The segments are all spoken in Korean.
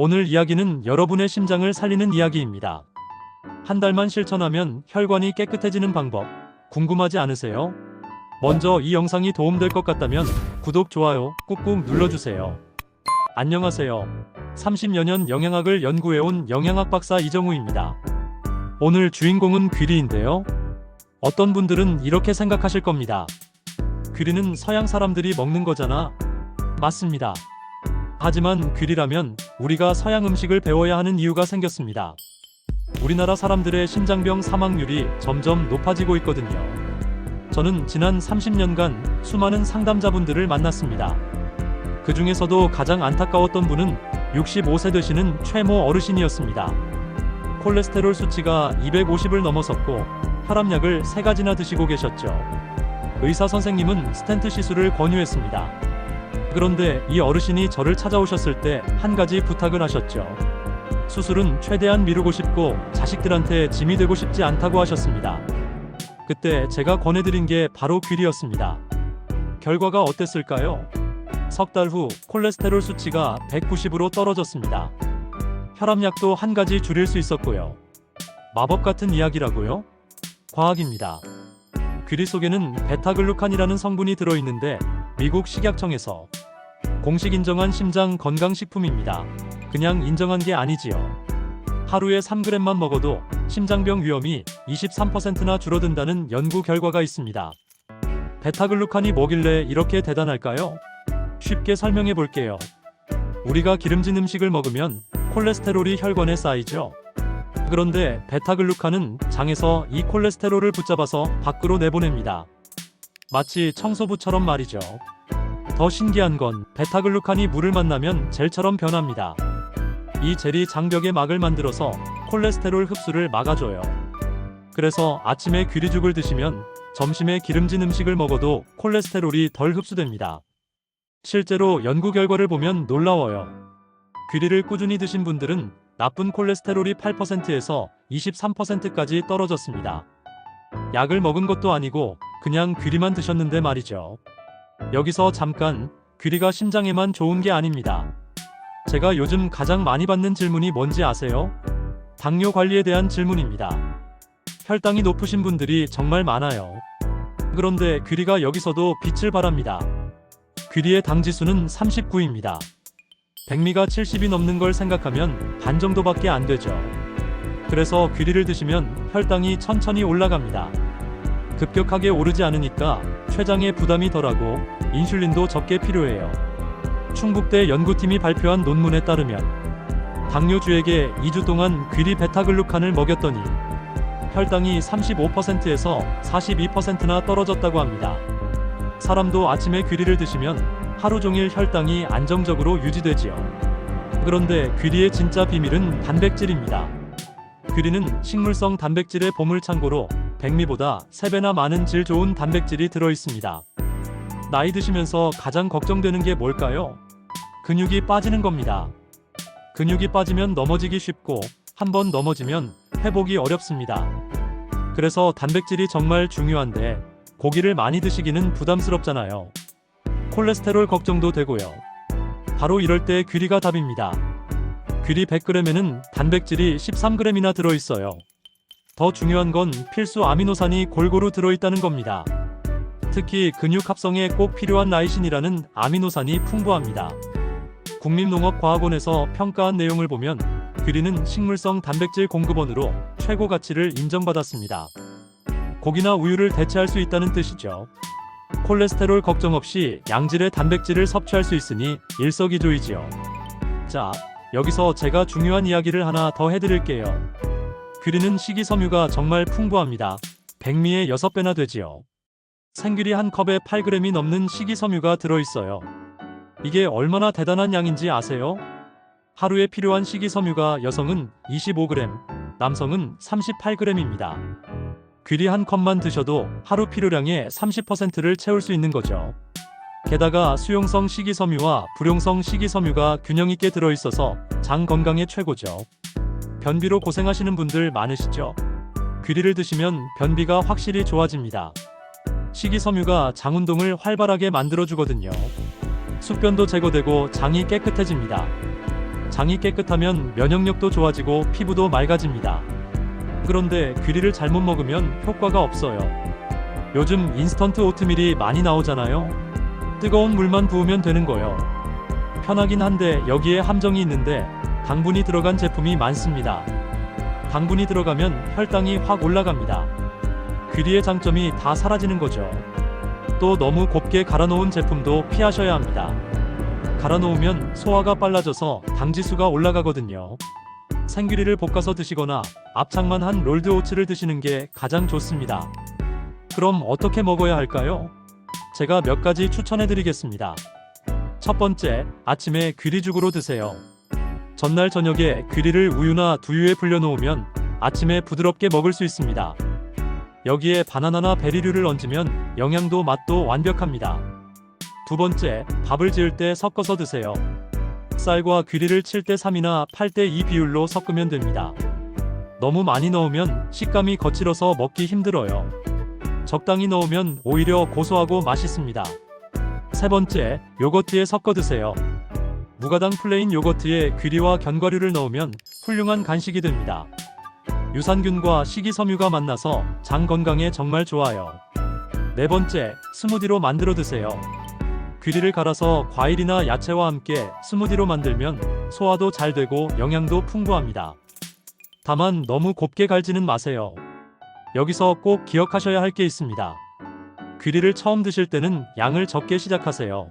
오늘 이야기는 여러분의 심장을 살리는 이야기입니다. 한 달만 실천하면 혈관이 깨끗해지는 방법 궁금하지 않으세요? 먼저 이 영상이 도움될 것 같다면 구독, 좋아요 꾹꾹 눌러주세요. 안녕하세요. 30여 년 영양학을 연구해온 영양학 박사 이정우입니다. 오늘 주인공은 귀리인데요. 어떤 분들은 이렇게 생각하실 겁니다. 귀리는 서양 사람들이 먹는 거잖아. 맞습니다. 하지만 귀리라면 우리가 서양 음식을 배워야 하는 이유가 생겼습니다. 우리나라 사람들의 심장병 사망률이 점점 높아지고 있거든요. 저는 지난 30년간 수많은 상담자분들을 만났습니다. 그 중에서도 가장 안타까웠던 분은 65세 되시는 최모 어르신이었습니다. 콜레스테롤 수치가 250을 넘어섰고 혈압약을 3가지나 드시고 계셨죠. 의사 선생님은 스텐트 시술을 권유했습니다. 그런데 이 어르신이 저를 찾아오셨을 때 한 가지 부탁을 하셨죠. 수술은 최대한 미루고 싶고 자식들한테 짐이 되고 싶지 않다고 하셨습니다. 그때 제가 권해드린 게 바로 귀리였습니다. 결과가 어땠을까요? 석 달 후 콜레스테롤 수치가 190으로 떨어졌습니다. 혈압약도 한 가지 줄일 수 있었고요. 마법 같은 이야기라고요? 과학입니다. 귀리 속에는 베타글루칸이라는 성분이 들어있는데 미국 식약청에서 공식 인정한 심장 건강식품입니다. 그냥 인정한 게 아니지요. 하루에 3g만 먹어도 심장병 위험이 23%나 줄어든다는 연구 결과가 있습니다. 베타글루칸이 뭐길래 이렇게 대단할까요? 쉽게 설명해 볼게요. 우리가 기름진 음식을 먹으면 콜레스테롤이 혈관에 쌓이죠. 그런데 베타글루칸은 장에서 이 콜레스테롤을 붙잡아서 밖으로 내보냅니다. 마치 청소부처럼 말이죠. 더 신기한 건 베타글루칸이 물을 만나면 젤처럼 변합니다. 이 젤이 장벽에 막을 만들어서 콜레스테롤 흡수를 막아줘요. 그래서 아침에 귀리죽을 드시면 점심에 기름진 음식을 먹어도 콜레스테롤이 덜 흡수됩니다. 실제로 연구 결과를 보면 놀라워요. 귀리를 꾸준히 드신 분들은 나쁜 콜레스테롤이 8%에서 23%까지 떨어졌습니다. 약을 먹은 것도 아니고 그냥 귀리만 드셨는데 말이죠. 여기서 잠깐 귀리가 심장에만 좋은 게 아닙니다. 제가 요즘 가장 많이 받는 질문이 뭔지 아세요? 당뇨 관리에 대한 질문입니다. 혈당이 높으신 분들이 정말 많아요. 그런데 귀리가 여기서도 빛을 발합니다. 귀리의 당 지수는 39입니다. 백미가 70이 넘는 걸 생각하면 반 정도밖에 안 되죠. 그래서 귀리를 드시면 혈당이 천천히 올라갑니다. 급격하게 오르지 않으니까 췌장에 부담이 덜하고 인슐린도 적게 필요해요. 충북대 연구팀이 발표한 논문에 따르면 당뇨주에게 2주 동안 귀리 베타글루칸을 먹였더니 혈당이 35%에서 42%나 떨어졌다고 합니다. 사람도 아침에 귀리를 드시면 하루 종일 혈당이 안정적으로 유지되지요. 그런데 귀리의 진짜 비밀은 단백질입니다. 귀리는 식물성 단백질의 보물창고로 백미보다 3배나 많은 질 좋은 단백질이 들어 있습니다. 나이 드시면서 가장 걱정되는 게 뭘까요? 근육이 빠지는 겁니다. 근육이 빠지면 넘어지기 쉽고 한번 넘어지면 회복이 어렵습니다. 그래서 단백질이 정말 중요한데 고기를 많이 드시기는 부담스럽잖아요. 콜레스테롤 걱정도 되고요. 바로 이럴 때 귀리가 답입니다. 귀리 100g에는 단백질이 13g이나 들어있어요. 더 중요한 건 필수 아미노산이 골고루 들어있다는 겁니다. 특히 근육 합성에 꼭 필요한 나이신이라는 아미노산이 풍부합니다. 국립농업과학원에서 평가한 내용을 보면 귀리는 식물성 단백질 공급원으로 최고 가치를 인정받았습니다. 고기나 우유를 대체할 수 있다는 뜻이죠. 콜레스테롤 걱정 없이 양질의 단백질을 섭취할 수 있으니 일석이조이지요. 자, 여기서 제가 중요한 이야기를 하나 더 해드릴게요. 귀리는 식이섬유가 정말 풍부합니다. 백미의 6배나 되지요. 생귀리 한 컵에 8g이 넘는 식이섬유가 들어있어요. 이게 얼마나 대단한 양인지 아세요? 하루에 필요한 식이섬유가 여성은 25g, 남성은 38g입니다. 귀리 한 컵만 드셔도 하루 필요량의 30%를 채울 수 있는 거죠. 게다가 수용성 식이섬유와 불용성 식이섬유가 균형 있게 들어있어서 장 건강에 최고죠. 변비로 고생하시는 분들 많으시죠? 귀리를 드시면 변비가 확실히 좋아집니다. 식이섬유가 장 운동을 활발하게 만들어주거든요. 숙변도 제거되고 장이 깨끗해집니다. 장이 깨끗하면 면역력도 좋아지고 피부도 맑아집니다. 그런데 귀리를 잘못 먹으면 효과가 없어요. 요즘 인스턴트 오트밀이 많이 나오잖아요. 뜨거운 물만 부으면 되는 거요. 편하긴 한데 여기에 함정이 있는데 당분이 들어간 제품이 많습니다. 당분이 들어가면 혈당이 확 올라갑니다. 귀리의 장점이 다 사라지는 거죠. 또 너무 곱게 갈아놓은 제품도 피하셔야 합니다. 갈아놓으면 소화가 빨라져서 당지수가 올라가거든요. 생귀리를 볶아서 드시거나 압착만 한 롤드 오츠를 드시는 게 가장 좋습니다. 그럼 어떻게 먹어야 할까요? 제가 몇 가지 추천해 드리겠습니다. 첫 번째, 아침에 귀리죽으로 드세요. 전날 저녁에 귀리를 우유나 두유에 불려놓으면 아침에 부드럽게 먹을 수 있습니다. 여기에 바나나나 베리류를 얹으면 영양도 맛도 완벽합니다. 두 번째, 밥을 지을 때 섞어서 드세요. 쌀과 귀리를 7대 3이나 8대 2 비율로 섞으면 됩니다. 너무 많이 넣으면 식감이 거칠어서 먹기 힘들어요. 적당히 넣으면 오히려 고소하고 맛있습니다. 세 번째, 요거트에 섞어 드세요. 무가당 플레인 요거트에 귀리와 견과류를 넣으면 훌륭한 간식이 됩니다. 유산균과 식이섬유가 만나서 장 건강에 정말 좋아요. 네 번째, 스무디로 만들어 드세요. 귀리를 갈아서 과일이나 야채와 함께 스무디로 만들면 소화도 잘 되고 영양도 풍부합니다. 다만 너무 곱게 갈지는 마세요. 여기서 꼭 기억하셔야 할 게 있습니다. 귀리를 처음 드실 때는 양을 적게 시작하세요.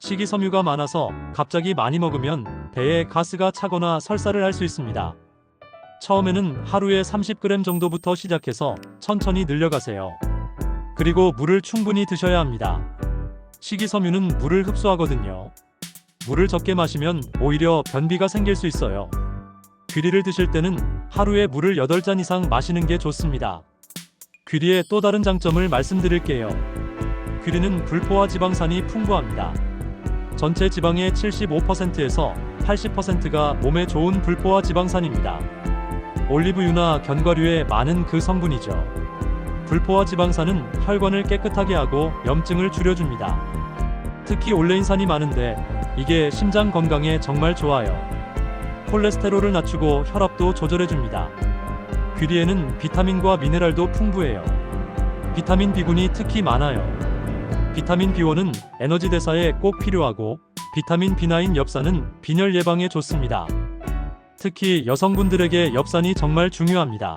식이섬유가 많아서 갑자기 많이 먹으면 배에 가스가 차거나 설사를 할 수 있습니다. 처음에는 하루에 30g 정도부터 시작해서 천천히 늘려가세요. 그리고 물을 충분히 드셔야 합니다. 식이섬유는 물을 흡수하거든요. 물을 적게 마시면 오히려 변비가 생길 수 있어요. 귀리를 드실 때는 하루에 물을 8잔 이상 마시는 게 좋습니다. 귀리의 또 다른 장점을 말씀드릴게요. 귀리는 불포화 지방산이 풍부합니다. 전체 지방의 75%에서 80%가 몸에 좋은 불포화 지방산입니다. 올리브유나 견과류에 많은 그 성분이죠. 불포화 지방산은 혈관을 깨끗하게 하고 염증을 줄여줍니다. 특히 올레인산이 많은데 이게 심장 건강에 정말 좋아요. 콜레스테롤을 낮추고 혈압도 조절해줍니다. 귀리에는 비타민과 미네랄도 풍부해요. 비타민 B군이 특히 많아요. 비타민 B1은 에너지 대사에 꼭 필요하고 비타민 B9 엽산은 빈혈 예방에 좋습니다. 특히 여성분들에게 엽산이 정말 중요합니다.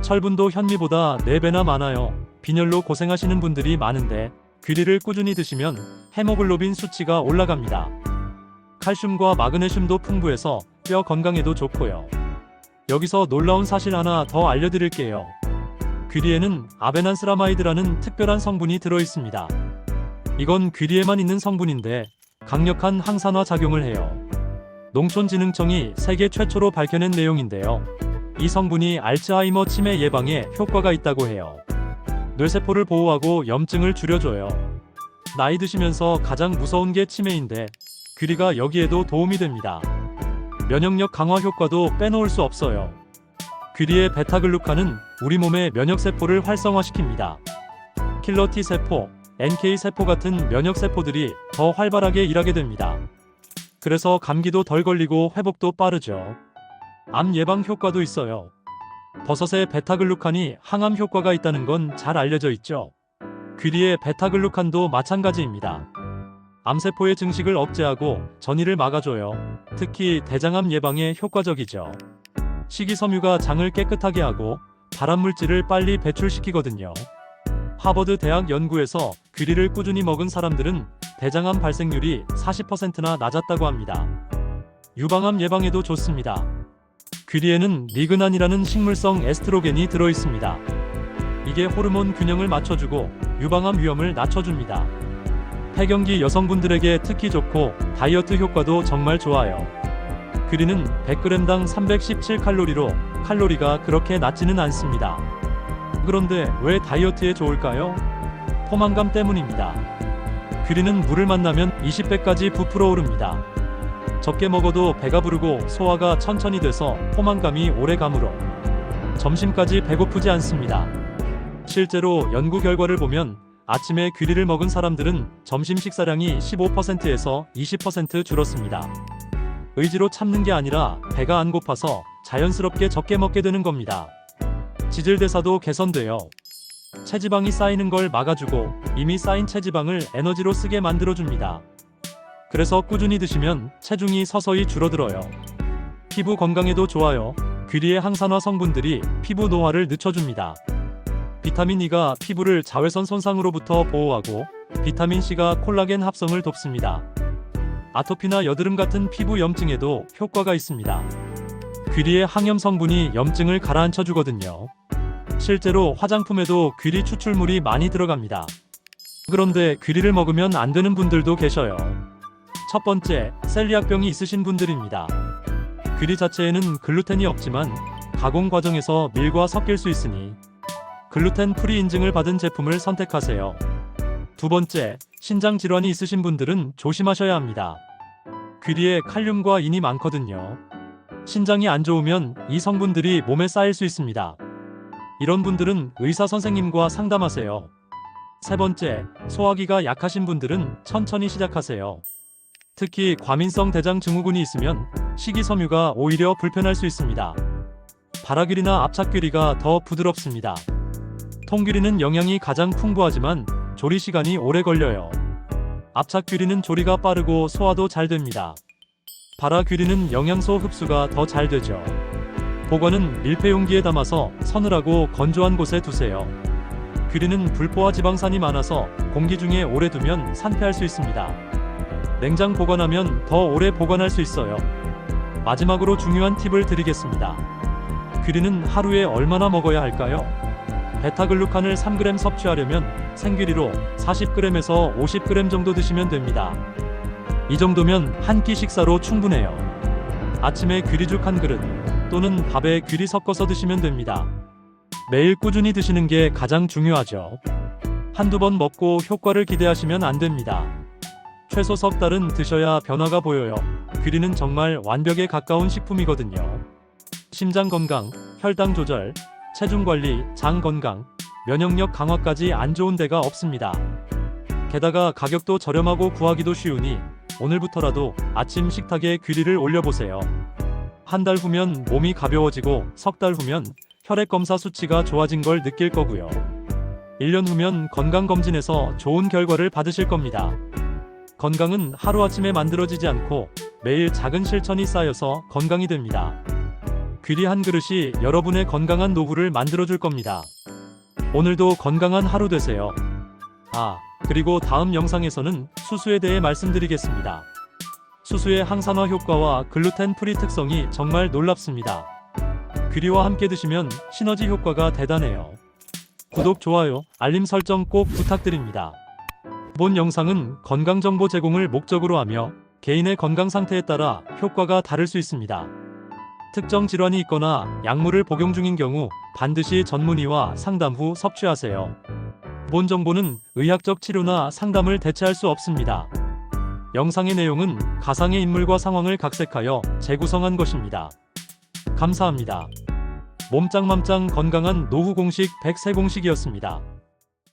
철분도 현미보다 4배나 많아요. 빈혈로 고생하시는 분들이 많은데 귀리를 꾸준히 드시면 헤모글로빈 수치가 올라갑니다. 칼슘과 마그네슘도 풍부해서 뼈 건강에도 좋고요. 여기서 놀라운 사실 하나 더 알려드릴게요. 귀리에는 아베난스라마이드라는 특별한 성분이 들어 있습니다. 이건 귀리에만 있는 성분인데 강력한 항산화 작용을 해요. 농촌진흥청이 세계 최초로 밝혀낸 내용인데요. 이 성분이 알츠하이머 치매 예방에 효과가 있다고 해요. 뇌세포를 보호하고 염증을 줄여줘요. 나이 드시면서 가장 무서운 게 치매인데 귀리가 여기에도 도움이 됩니다. 면역력 강화 효과도 빼놓을 수 없어요. 귀리의 베타글루칸은 우리 몸의 면역세포를 활성화시킵니다. 킬러 T 세포, NK 세포 같은 면역세포들이 더 활발하게 일하게 됩니다. 그래서 감기도 덜 걸리고 회복도 빠르죠. 암 예방 효과도 있어요. 버섯에 베타글루칸이 항암 효과가 있다는 건 잘 알려져 있죠. 귀리의 베타글루칸도 마찬가지입니다. 암세포의 증식을 억제하고 전이를 막아줘요. 특히 대장암 예방에 효과적이죠. 식이섬유가 장을 깨끗하게 하고 발암물질을 빨리 배출시키거든요. 하버드 대학 연구에서 귀리를 꾸준히 먹은 사람들은 대장암 발생률이 40%나 낮았다고 합니다. 유방암 예방에도 좋습니다. 귀리에는 리그난이라는 식물성 에스트로겐이 들어 있습니다. 이게 호르몬 균형을 맞춰주고 유방암 위험을 낮춰줍니다. 폐경기 여성분들에게 특히 좋고 다이어트 효과도 정말 좋아요. 귀리는 100g당 317칼로리로 칼로리가 그렇게 낮지는 않습니다. 그런데 왜 다이어트에 좋을까요? 포만감 때문입니다. 귀리는 물을 만나면 20배까지 부풀어 오릅니다. 적게 먹어도 배가 부르고 소화가 천천히 돼서 포만감이 오래 가므로 점심까지 배고프지 않습니다. 실제로 연구 결과를 보면 아침에 귀리를 먹은 사람들은 점심 식사량이 15%에서 20% 줄었습니다. 의지로 참는 게 아니라 배가 안 고파서 자연스럽게 적게 먹게 되는 겁니다. 지질대사도 개선돼요. 체지방이 쌓이는 걸 막아주고 이미 쌓인 체지방을 에너지로 쓰게 만들어줍니다. 그래서 꾸준히 드시면 체중이 서서히 줄어들어요. 피부 건강에도 좋아요. 귀리의 항산화 성분들이 피부 노화를 늦춰줍니다. 비타민 E가 피부를 자외선 손상으로부터 보호하고 비타민 C가 콜라겐 합성을 돕습니다. 아토피나 여드름 같은 피부 염증에도 효과가 있습니다. 귀리의 항염 성분이 염증을 가라앉혀 주거든요. 실제로 화장품에도 귀리 추출물이 많이 들어갑니다. 그런데 귀리를 먹으면 안 되는 분들도 계셔요. 첫 번째, 셀리악병이 있으신 분들입니다. 귀리 자체에는 글루텐이 없지만 가공 과정에서 밀과 섞일 수 있으니 글루텐 프리 인증을 받은 제품을 선택하세요. 두 번째, 신장 질환이 있으신 분들은 조심하셔야 합니다. 귀리에 칼륨과 인이 많거든요. 신장이 안 좋으면 이 성분들이 몸에 쌓일 수 있습니다. 이런 분들은 의사 선생님과 상담하세요. 세 번째, 소화기가 약하신 분들은 천천히 시작하세요. 특히 과민성 대장 증후군이 있으면 식이섬유가 오히려 불편할 수 있습니다. 바라귀리나 압착귀리가 더 부드럽습니다. 통귀리는 영양이 가장 풍부하지만 조리 시간이 오래 걸려요. 압착귀리는 조리가 빠르고 소화도 잘 됩니다. 바라귀리는 영양소 흡수가 더 잘 되죠. 보관은 밀폐 용기에 담아서 서늘하고 건조한 곳에 두세요. 귀리는 불포화 지방산이 많아서 공기 중에 오래 두면 산패할 수 있습니다. 냉장 보관하면 더 오래 보관할 수 있어요. 마지막으로 중요한 팁을 드리겠습니다. 귀리는 하루에 얼마나 먹어야 할까요? 베타글루칸을 3g 섭취하려면 생귀리로 40g에서 50g 정도 드시면 됩니다. 이 정도면 한 끼 식사로 충분해요. 아침에 귀리죽 한 그릇 또는 밥에 귀리 섞어서 드시면 됩니다. 매일 꾸준히 드시는 게 가장 중요하죠. 한두 번 먹고 효과를 기대하시면 안 됩니다. 최소 석 달은 드셔야 변화가 보여요. 귀리는 정말 완벽에 가까운 식품이거든요. 심장 건강, 혈당 조절, 체중 관리, 장 건강, 면역력 강화까지 안 좋은 데가 없습니다. 게다가 가격도 저렴하고 구하기도 쉬우니 오늘부터라도 아침 식탁에 귀리를 올려보세요. 한 달 후면 몸이 가벼워지고 석 달 후면 혈액 검사 수치가 좋아진 걸 느낄 거고요. 1년 후면 건강검진에서 좋은 결과를 받으실 겁니다. 건강은 하루아침에 만들어지지 않고 매일 작은 실천이 쌓여서 건강이 됩니다. 귀리 한 그릇이 여러분의 건강한 노후를 만들어줄 겁니다. 오늘도 건강한 하루 되세요. 아, 그리고 다음 영상에서는 수수에 대해 말씀드리겠습니다. 수수의 항산화 효과와 글루텐 프리 특성이 정말 놀랍습니다. 귀리와 함께 드시면 시너지 효과가 대단해요. 구독, 좋아요, 알림 설정 꼭 부탁드립니다. 본 영상은 건강 정보 제공을 목적으로 하며 개인의 건강 상태에 따라 효과가 다를 수 있습니다. 특정 질환이 있거나 약물을 복용 중인 경우 반드시 전문의와 상담 후 섭취하세요. 본 정보는 의학적 치료나 상담을 대체할 수 없습니다. 영상의 내용은 가상의 인물과 상황을 각색하여 재구성한 것입니다. 감사합니다. 몸짱맘짱 건강한 노후 공식 100세 공식이었습니다.